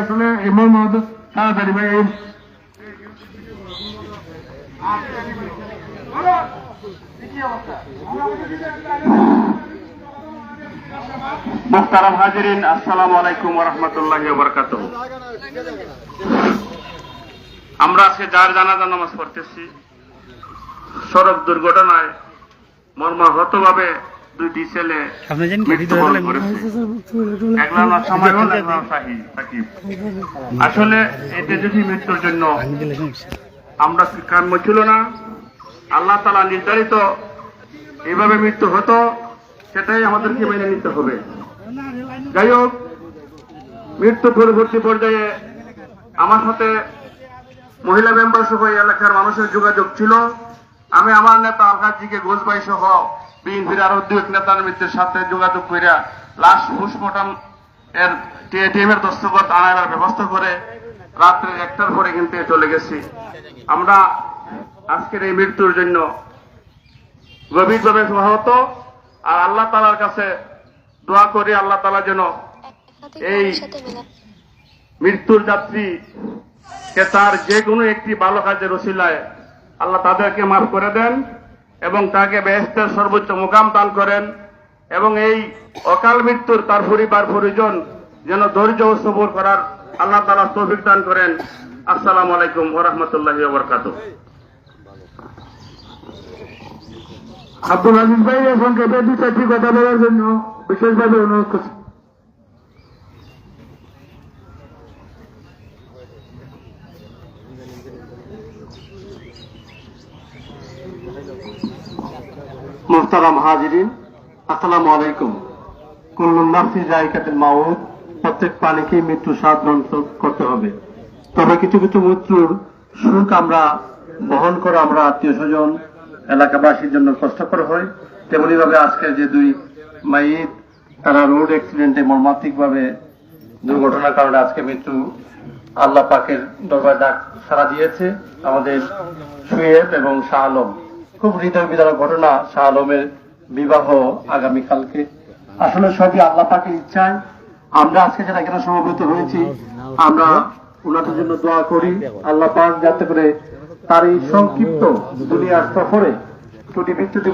আসলে এমন তাড়াতাড়ি ভাই হাজিরিন, আসসালামু আলাইকুম রহমতুল্লাহ বরকাত আমরা আজকে যার জানাজা নামাজ পড়তেছি, সড়ক দুর্ঘটনায় মর্মাহতভাবে দুইটি ছেলে মৃত্যুবরণ করেছে। সাকিব আসলে এই তেজস্বী মৃত্যুর জন্য আমরা কাম্য ছিল না আল্লাহ তালা নির্ধারিত এইভাবে মৃত্যু হতো সেটাই আমাদেরকে মেনে নিতে হবে। যাই হোক মৃত্যু পরবর্তী পর্যায়ে আমার সাথে মহিলা মেম্বার সহ এলাকার মানুষের যোগাযোগ ছিল। আমি আমার নেতা আলহাজিকে ঘোষবাই সহ বিএনপির আরও দুই এক নেতার মৃত্যুর সাথে যোগাযোগ করিয়া লাশ পোস্টমর্টম এর টিএম এর দস্তখত আনার ব্যবস্থা করে রাত্রে একটার পরে কিন্তু চলে গেছি। আমরা আজকের এই মৃত্যুর জন্য গভীরভাবে সহাহত আর আল্লাহ তালার কাছে দোয়া করি, আল্লাহ তালা যেন এই মৃত্যুর যাত্রী কে তার যে কোনো একটি ভালো কাজের রসিলায় আল্লাহ তাদেরকে মাফ করে দেন এবং তাকে বেহেস্তের সর্বোচ্চ মোকাম দান করেন এবং এই অকাল মৃত্যুর তার পরিবার, পরিজন যেন ধৈর্য ও সবর করার আল্লাহ তালা তৌফিক দান করেন। আসসালামু আলাইকুম ওরহমতুল্লাহ বরকাত আব্দুল আজিজ ভাই, এখন কথা বলার জন্য বিশেষভাবে অনুরোধ করছি। মোহতারাম হাজিরিন, আসসালামু আলাইকুম। জায়গাতের প্রত্যেক প্রাণীকেই মৃত্যু করতে হবে। তবে কিছু কিছু মৃত্যুর আমরা বহন করে আমরা আত্মীয় স্বজন, এলাকাবাসীর জন্য কষ্টকর হয় আজকের যে দুই মাইত, তারা রোড অ্যাক্সিডেন্টে মর্মান্তিক ভাবে দুর্ঘটনার কারণে আজকে মৃত্যু আল্লাহ পাকের দরবার ডাক সারা দিয়েছে। আমাদের সুয়েব এবং শাহ আলম খুব হৃদয় বিদারক ঘটনা শাহ আলমের বিবাহ আগামীকালকে আসলে সবই আল্লাহ পাকের ইচ্ছায়। আমরা আজকে যারা এখানে সমবেত হয়েছি, আমরা ওনাদের জন্য দোয়া করি। আল্লাহ পাক যাতে করে তার এই সংক্ষিপ্ত দুনিয়ার সফরে ত্রুটি বিচ্যুতি